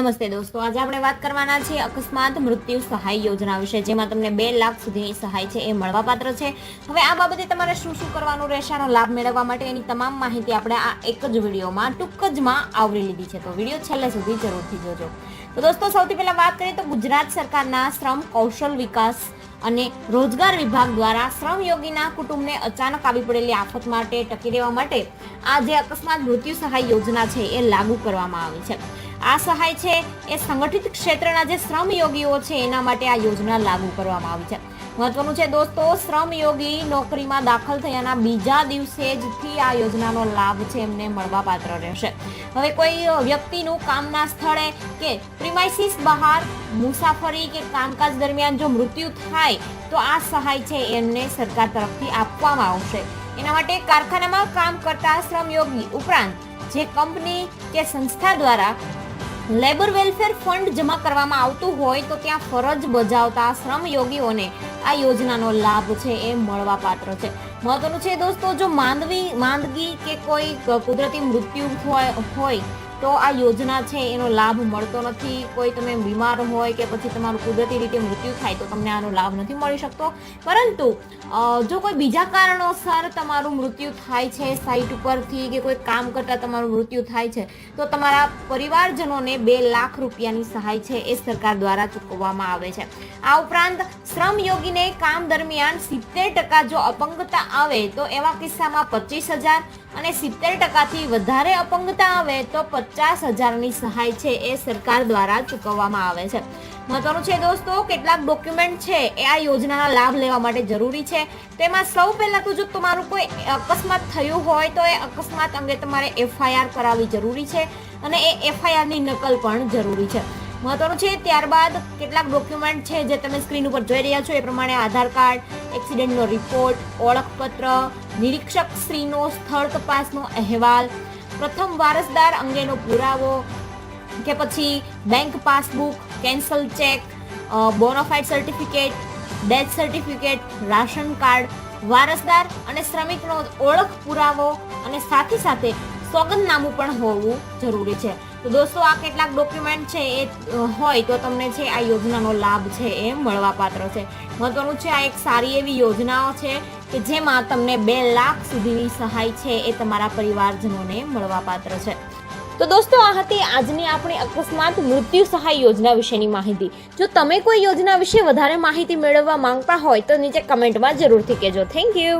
નમસ્તે દોસ્તો, આજે આપણે વાત કરવાના છીએ અકસ્માત મૃત્યુ સહાય યોજના વિશે, જેમાં તમને બે લાખ સુધીની સહાય છે એ મળવાપાત્ર છે. હવે આ બાબતે તમારે શું શું કરવાનું રહેશે, આનો લાભ મેળવવા માટે એની તમામ માહિતી આપણે આ એક જ વિડીયોમાં, ટૂંક જમાં આવરી લીધી છે. તો વીડિયો છેલ્લે સુધી જરૂરથી જોજો. તો દોસ્તો, સૌથી પહેલા વાત કરીએ તો ગુજરાત સરકારના શ્રમ કૌશલ વિકાસ અને રોજગાર વિભાગ દ્વારા શ્રમયોગીના કુટુંબને અચાનક આવી પડેલી આફત માટે ટકી રહેવા માટે આ જે અકસ્માત મૃત્યુ સહાય યોજના છે એ લાગુ કરવામાં આવી છે. આ સહાય છે એ સંગઠિત ક્ષેત્રના જે શ્રમયોગીઓ છે, એના માટે આ યોજના લાગુ કરવામાં આવી છે. મહત્વનું છે દોસ્તો, શ્રમયોગી નોકરીમાં દાખલ થયાના બીજા દિવસે જથી આ યોજનાનો લાભ છે એમને મળવા પાત્ર રહેશે. હવે કોઈ વ્યક્તિનું કામના સ્થળે કે પ્રિમાઇસીસ બહાર મુસાફરી કે કામકાજ દરમિયાન જો મૃત્યુ થાય, તો આ સહાય છે એમને સરકાર તરફથી આપવામાં આવશે. એના માટે કારખાનામાં કામ કરતા શ્રમયોગી ઉપરાંત જે કંપની કે સંસ્થા દ્વારા લેબર વેલફેર ફંડ જમા કરવામાં આવતું હોય તો ત્યાં ફરજ બજાવતા શ્રમયોગીઓને આ યોજનાનો લાભ છે એ મળવા પાત્ર છે. મહત્વનું છે દોસ્તો, જો માંદવી માંદગી કે કોઈ કુદરતી મૃત્યુ હોય હોય તો આ યોજના છે, એનો લાભ મળતો નથી. કોઈ તમે બીમાર હોય કે પછી તમારું કુદરતી રીતે મૃત્યુ થાય, તો તમને આનો લાભ નથી મળી શકતો. પરંતુ જો કોઈ બીજા કારણોસર તમારું મૃત્યુ થાય છે સાઇટ ઉપરથી કે કોઈ કામ કરતાં તમારું મૃત્યુ થાય છે, તો તમારા પરિવારજનોને બે લાખ રૂપિયાની સહાય છે, એ સરકાર દ્વારા ચૂકવવામાં આવે છે. આ ઉપરાંત શ્રમયોગીને કામ દરમિયાન સિત્તેર ટકા જો અપંગતા આવે, તો એવા કિસ્સામાં પચીસ હજાર અને સિત્તેર ટકાથી વધારે અપંગતા આવે, તો પચાસ હજારની સહાય છે એ સરકાર દ્વારા ચૂકવવામાં આવે છે. મહત્વનું છે દોસ્તો, કેટલાક ડોક્યુમેન્ટ છે એ આ યોજનાના લાભ લેવા માટે જરૂરી છે. તેમાં સૌ પહેલાં તો જો તમારું કોઈ અકસ્માત થયું હોય તો એ અકસ્માત અંગે તમારે એફઆઈઆર કરાવવી જરૂરી છે અને એ એફઆઈઆરની નકલ પણ જરૂરી છે. મહત્વનું છે ત્યારબાદ કેટલાક ડોક્યુમેન્ટ છે જે તમે સ્ક્રીન ઉપર જોઈ રહ્યા છો એ પ્રમાણે આધાર કાર્ડ એક્સિડન્ટનો રિપોર્ટ ઓળખપત્ર, નિરીક્ષક શ્રીનો સ્થળ તપાસનો અહેવાલ પ્રથમ વારસદાર અંગેનો પુરાવો કે પછી bank passbook, cancel cheque bonafide certificate death certificate ration card, વારસદાર અને શ્રમિકનો ઓળખ પુરાવો અને સાથે સાથે સોગંદનામું પણ હોવું જરૂરી છે. તો દોસ્તો, આ કેટલાક ડોક્યુમેન્ટ છે એ હોય તો તમને છે આ યોજનાનો લાભ છે એ મળવાપાત્ર છે. મહત્વનું છે આ એક સારી એવી યોજનાઓ છે કે જેમાં તમને બે લાખ સુધીની સહાય છે એ તમારા પરિવારજનોને મળવાપાત્ર છે. તો દોસ્તો, આ હતી આજની આપણી અકસ્માત મૃત્યુ સહાય યોજના વિશેની માહિતી. જો તમે કોઈ યોજના વિશે વધારે માહિતી મેળવવા માંગતા હોય તો નીચે કમેન્ટમાં જરૂરથી કહેજો. Thank you